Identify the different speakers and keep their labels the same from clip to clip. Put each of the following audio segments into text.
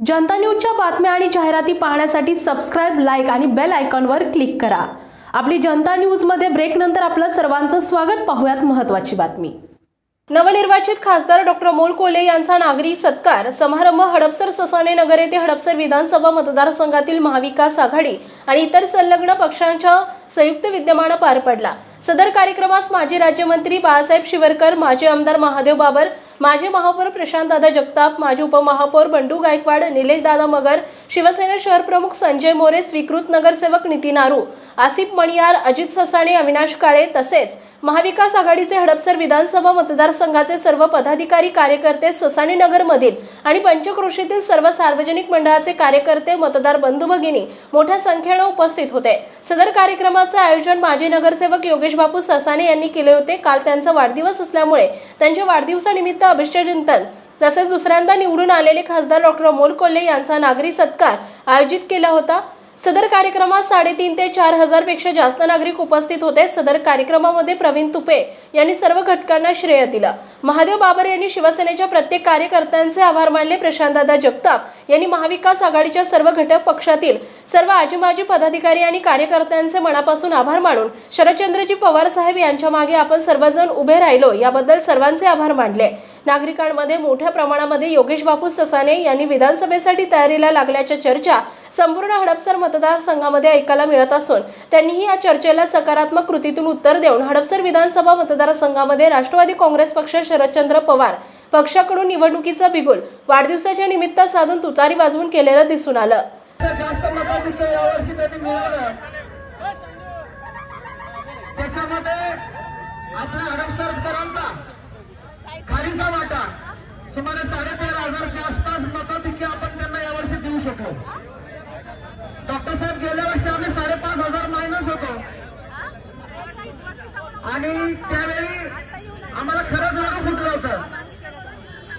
Speaker 1: जनता न्यूजच्या बातम्या आणि जाहिराती पाहण्यासाठी सबस्क्राईब लाईक आणि बेल आयकॉनवर क्लिक करा. आपली जनता न्यूजमध्ये ब्रेकनंतर आपलं सर्वांचं स्वागत. पाहूयात महत्त्वाची बातमी. नवनिर्वाचित खासदार डॉक्टर अमोल कोल्हे यांचा नागरी सत्कार समारंभ हडपसर ससाणे नगर येथे हडपसर विधानसभा मतदारसंघातील महाविकास आघाडी आणि इतर संलग्न पक्षांच्या संयुक्त विद्यमानं पार पडला. सदर कार्यक्रमास माजी राज्यमंत्री बाळासाहेब शिवरकर माजी आमदार महादेव बाबर माजी महापौर प्रशांतदादा जगताप माजी उपमहापौर बंडू गायकवाड निलेश दादा मगर शिवसेना शहर प्रमुख संजय मोरे स्वीकृत नगरसेवक नितीन आरू आसिफ मणियार अजित ससाणे अविनाश काळे तसेच महाविकास आघाडीचे हडपसर विधानसभा मतदारसंघाचे सर्व पदाधिकारी कार्यकर्ते ससाणे नगरमधील आणि पंचक्रोशीतील सर्व सार्वजनिक मंडळाचे कार्यकर्ते मतदार बंधू भगिनी मोठ्या संख्येनं उपस्थित होते. सदर कार्यक्रमाचे आयोजन माजी नगरसेवक योगेश बापू ससाणे यांनी केले होते. काल त्यांचा वाढदिवस असल्यामुळे त्यांच्या वाढदिवसानिमित्त अभिष्टचिंतन तसेच दुसऱ्यांदा निवडून आलेले खासदार डॉक्टर अमोल कोल्हे यांचा नागरी सत्कार आयोजित केला होता. सदर कार्यक्रमात साडेतीन ते चार हजारपेक्षा जास्त नागरिक उपस्थित होते. सदर कार्यक्रमामध्ये प्रवीण तुपे यांनी सर्व घटकांना श्रेय दिलं. महादेव बाबर यांनी शिवसेनेच्या प्रत्येक कार्यकर्त्यांचे आभार मानले. प्रशांतदादा जगताप यांनी महाविकास आघाडीच्या सर्व घटक पक्षातील सर्व आजीमाजी पदाधिकारी आणि कार्यकर्त्यांचे मनापासून आभार मानून शरदचंद्रजी पवार साहेब यांच्या मागे आपण सर्वजण उभे राहिलो याबद्दल सर्वांचे आभार मानले. नागरिकांमध्ये मोठ्या प्रमाणामध्ये योगेश बापू ससाने यांनी विधानसभेसाठी तयारीला लागल्याच्या चर्चा संपूर्ण हडपसर मतदारसंघामध्ये ऐकायला मिळत असून त्यांनीही या चर्चेला सकारात्मक कृतीतून उत्तर देऊन हडपसर विधानसभा मतदारसंघामध्ये राष्ट्रवादी काँग्रेस पक्ष शरदचंद्र पवार पक्षाकडून निवडणुकीचं बिगुल. वाढदिवसाच्या निमित्त साधून तुतारी वाजवून केलेलं दिसून आलं.
Speaker 2: यावर्षी त्याच्यामध्ये आपल्या हडपसरकरांचा वाटा सुमारे साडेतेरा हजारच्या आसपास मताधिक्य आपण त्यांना यावर्षी देऊ शकलो. डॉक्टर साहेब गेल्या वर्षी आम्ही साडेपाच हजार मायनस होतो. आणि त्यावेळी आम्हाला खरंच लागू फुटलं होतं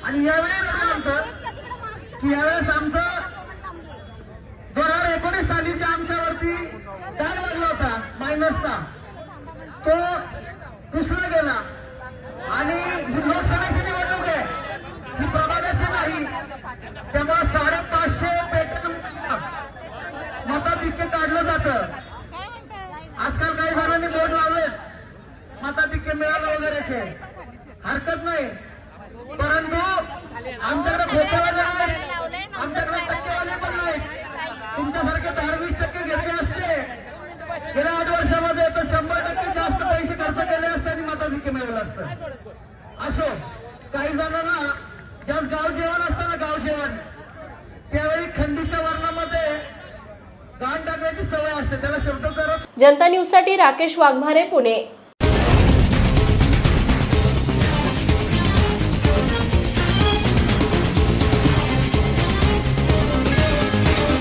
Speaker 2: आणि यावेळी झालं आमचं की यावेळेस आमचं दोन हजार एकोणीस सालीच्या आमच्यावरती डाग लागला होता मायनसचा. तो पुसला गेला. आणि ही लोकसभेची निवडणूक आहे. ही प्रभागाची नाही. त्यामुळे साडेपाचशे पेटन मताधिक्य काढलं जातं. आजकाल काही जणांनी बोट लावलेच मताधिक्य मिळालं वगैरेचे. हरकत नाही. परंतु आमच्याकडे खोटेवाले नाही. आमच्याकडे टक्केवाले पण नाही. तुमच्यासारखे दहा वीस टक्के घेतले असते. गेल्या आठ वर्षामध्ये तर शंभर टक्के जास्त पैसे खर्च केले असते आणि मताधिक्य मिळवलं असतं. असो काही जणांना ज्या गाव जेवण असतं ना गाव जेवण. त्यावेळी खंडीच्या वर्णामध्ये गाण टाकण्याची सवय असते. त्याला शब्द करत
Speaker 1: जनता न्यूजसाठी राकेश वाघमारे पुणे.